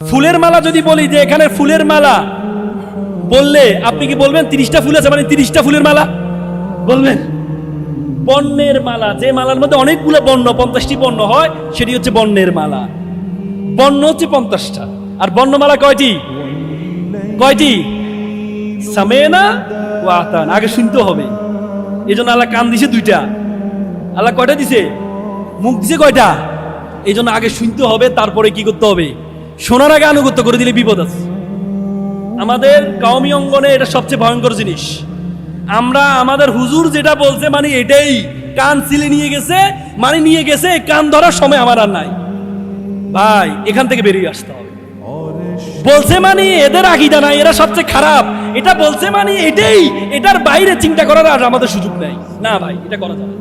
ফুলের মালা যদি বলি যে এখানে ফুলের মালা, বললে আপনি কি বলবেন তিরিশটা ফুল আছে মানে তিরিশটা ফুলের মালা? বলবেন। বর্ণের মালা, যে মালার মধ্যে অনেকগুলো বর্ণ, পঞ্চাশটি বর্ণ হয়, সেটি হচ্ছে বর্ণের মালা। বর্ণ হচ্ছে পঞ্চাশটা। আর বর্ণমালা কয়টি? কয়টি? সামেনা ও আতান। আগে শুনতে হবে। এই জন্য আল্লাহ কান দিছে দুইটা। আল্লাহ কয়টা দিছে? মুখ দিছে কয়টা? এই জন্য আগে শুনতে হবে, তারপরে কি করতে হবে? শোনার আগে আনুগত্য করে দিলে বিপদ আছে। আমাদের কাউমি অঙ্গনে এটা সবচেয়ে ভয়ঙ্কর জিনিস। আমরা, আমাদের হুজুর যেটা বলছে মানে এটাই। কান সিলে নিয়ে গেছে মানে নিয়ে গেছে, কান ধরার সময় আমার আর নাই। ভাই, এখান থেকে বেরিয়ে আসতে হবে। বলছে মানে এদের আকিদা নাই, এরা সবচেয়ে খারাপ। এটা বলছে মানে এটাই, এটার বাইরে চিন্তা করার আর আমাদের সুযোগ নেই। না ভাই, এটা করা যাবে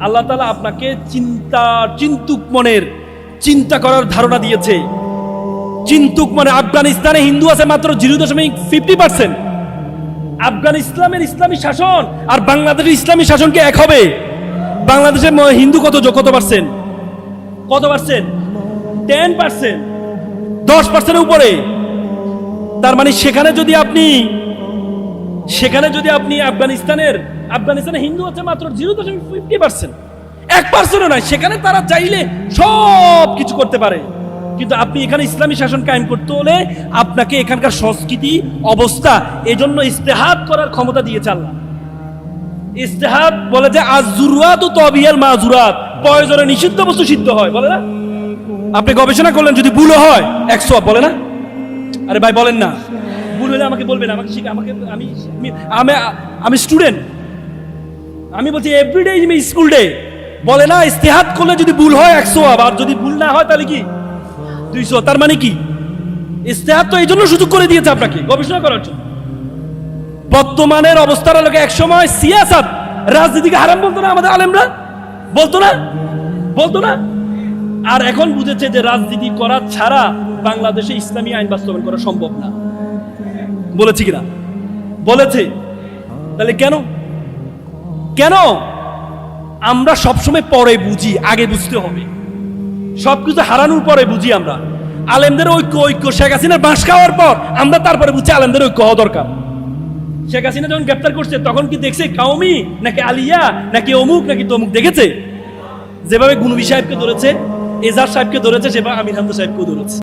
আল্লাহ তালা আপনাকে চিন্তা, চিন্তুক মনের চিন্তা করার ধারণা দিয়েছে। চিন্তুক মানে আফগানিস্তানে হিন্দু আছে মাত্র জিরো দশমিক ফিফটি পার্সেন্ট আফগান ইসলামের ইসলামী শাসন আর বাংলাদেশের ইসলামী শাসনকে এক হবে? বাংলাদেশের হিন্দু কত কত পার্সেন্ট কত পার্সেন্ট টেন পার্সেন্ট দশ পার্সেন্টের উপরে। তার মানে সেখানে যদি আপনি, সেখানে যদি আপনি আফগানিস্তানের, আফগানিস্তানে হিন্দু আছে মাত্র জিরো দশমিক ফিফটি পার্সেন্ট এক পার্সেন্টও নয়, সেখানে তারা চাইলে সব কিছু করতে পারে। কিন্তু আপনি এখানে ইসলামী শাসন কায়েম করতে হলে আপনাকে এখানকার সংস্কৃতি, অবস্থা, এজন্য ইস্তেহাদ করার ক্ষমতা দিয়েছে আল্লাহ। ইস্তেহাদ বলে যে আজুরাত ও তবিয়াল মাজুরাত, প্রয়োজনে নিষিদ্ধ বস্তু সিদ্ধ হয়, বলে না? আপনি গবেষণা করলেন যদি ভুলও হয় একশো বলে না? আরে ভাই, বলেন না। ভুল হলে আমাকে বলবেন, আমাকে শিখে, আমাকে আমি, আমি- আমি আমি স্টুডেন্ট আমি বলছি এভরিডে ইজ স্কুল ডে বলে না ইস্তেহাত করলে যদি ভুল হয় একশো, আবার যদি ভুল না হয় তাহলে কি? দুইশো, তার মানে কি? ইস্তেহাত তো এই জন্য সুযোগ করে দিয়েছে আপনাকে, গবেষণা করার জন্য। বর্তমানের অবস্থার লোকে এক সময় সিয়াসাত রাজনীতিকে হারাম বলতো না আমাদের আলেমরা? বলতো না? বলতো না? আর এখন বুঝেছে যে রাজনীতি করা ছাড়া বাংলাদেশে ইসলামী আইন বাস্তবায়ন করা সম্ভব না। বলেছি কিনা? বলেছে। তাহলে কেন? কেন? আমরা সবসময় পরে বুঝি, আগে বুঝতে হবে। সবকিছু হারানোর পরে বুঝি আমরা। আলেমদের ঐক্য ঐক্য। শেখ হাসিনার বাঁশ খাওয়ার পর আমরা তারপরে বুঝছি আলেমদের ঐক্য হওয়া দরকার। শেখ হাসিনা যখন গ্রেপ্তার করছে, তখন কি দেখছে কাউমি নাকি আলিয়া, নাকি অমুক, নাকি তমুক দেখেছে? যেভাবে গুনবি সাহেবকে ধরেছে এজার সাহেবকে ধরেছে, সেভাবে আমির হামদা সাহেবকেও ধরেছে।